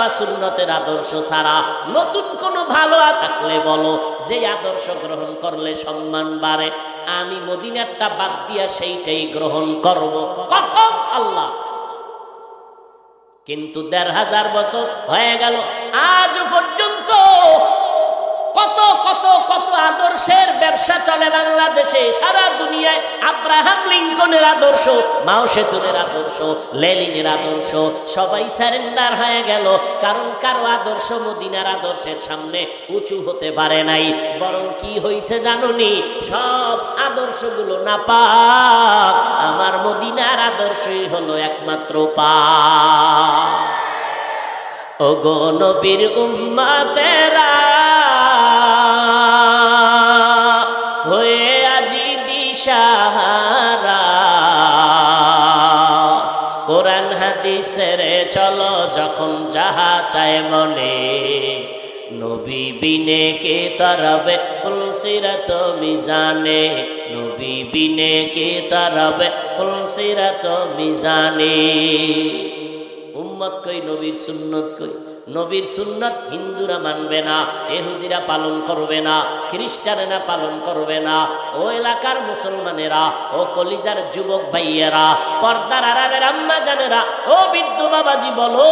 দেওয়া সুন্নতের আদর্শ ছাড়া নতুন কোনো ভালো আর থাকলে বলো, যে আদর্শ গ্রহণ করলে সম্মান বাড়ে, আমি মদিনারটা বাদ দিয়া সেইটাই গ্রহণ করব। কসম আল্লাহ। কিন্তু দেড় হাজার বছর হয়ে গেল আজ পর্যন্ত ব্যবসা চলে বাংলাদেশে, সারা দুনিয়ায় আব্রাহাম লিঙ্কনের আদর্শ মাও সেতুনের আদর্শ লেলিনের আদর্শ, সবাই স্যারেন্ডার হয়ে গেল। কারণ কারও আদর্শ মদিনার আদর্শের সামনে উঁচু হতে পারে নাই। বরং কি হয়েছে জানুনি সব আদর্শগুলো না পাক। আমার মদিনার আদর্শই হলো একমাত্র পা ও গো নবীর হাদিসের চলো যখন যাহা চায় মনে নবী বিনে কে তরবে, পুলসিরাত মিজানে। নবী বিনে কে তরবে, পুলসিরাত মিজানে। উম্মত কই, নবীর সুন্নত কই? নবীর সুন্নত হিন্দুরা মানবে না এহুদিরা পালন করবে না, খ্রিস্টানেরা পালন করবে না। ও এলাকার মুসলমানেরা, ও কলিজার যুবক ভাইয়েরা, পর্দার আড়ালের আম্মা জানেরা ও বিদ্যু বাবাজি বলো।